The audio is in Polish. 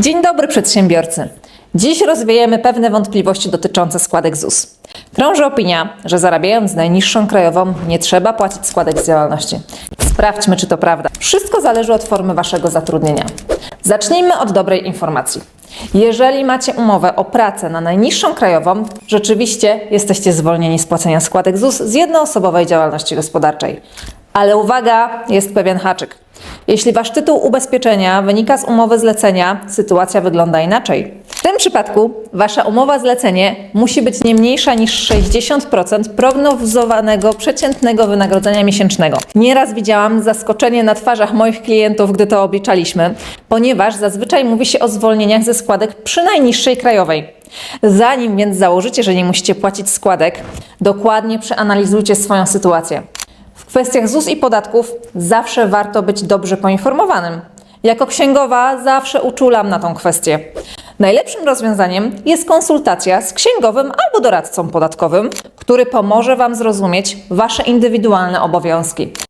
Dzień dobry przedsiębiorcy. Dziś rozwiejemy pewne wątpliwości dotyczące składek ZUS. Krąży opinia, że zarabiając najniższą krajową nie trzeba płacić składek z działalności. Sprawdźmy, czy to prawda. Wszystko zależy od formy Waszego zatrudnienia. Zacznijmy od dobrej informacji. Jeżeli macie umowę o pracę na najniższą krajową, rzeczywiście jesteście zwolnieni z płacenia składek ZUS z jednoosobowej działalności gospodarczej. Ale uwaga, jest pewien haczyk. Jeśli wasz tytuł ubezpieczenia wynika z umowy zlecenia, sytuacja wygląda inaczej. W tym przypadku wasza umowa zlecenie musi być nie mniejsza niż 60% prognozowanego przeciętnego wynagrodzenia miesięcznego. Nieraz widziałam zaskoczenie na twarzach moich klientów, gdy to obliczaliśmy, ponieważ zazwyczaj mówi się o zwolnieniach ze składek przy najniższej krajowej. Zanim więc założycie, że nie musicie płacić składek, dokładnie przeanalizujcie swoją sytuację. W kwestiach ZUS i podatków zawsze warto być dobrze poinformowanym. Jako księgowa zawsze uczulam na tą kwestię. Najlepszym rozwiązaniem jest konsultacja z księgowym albo doradcą podatkowym, który pomoże Wam zrozumieć Wasze indywidualne obowiązki.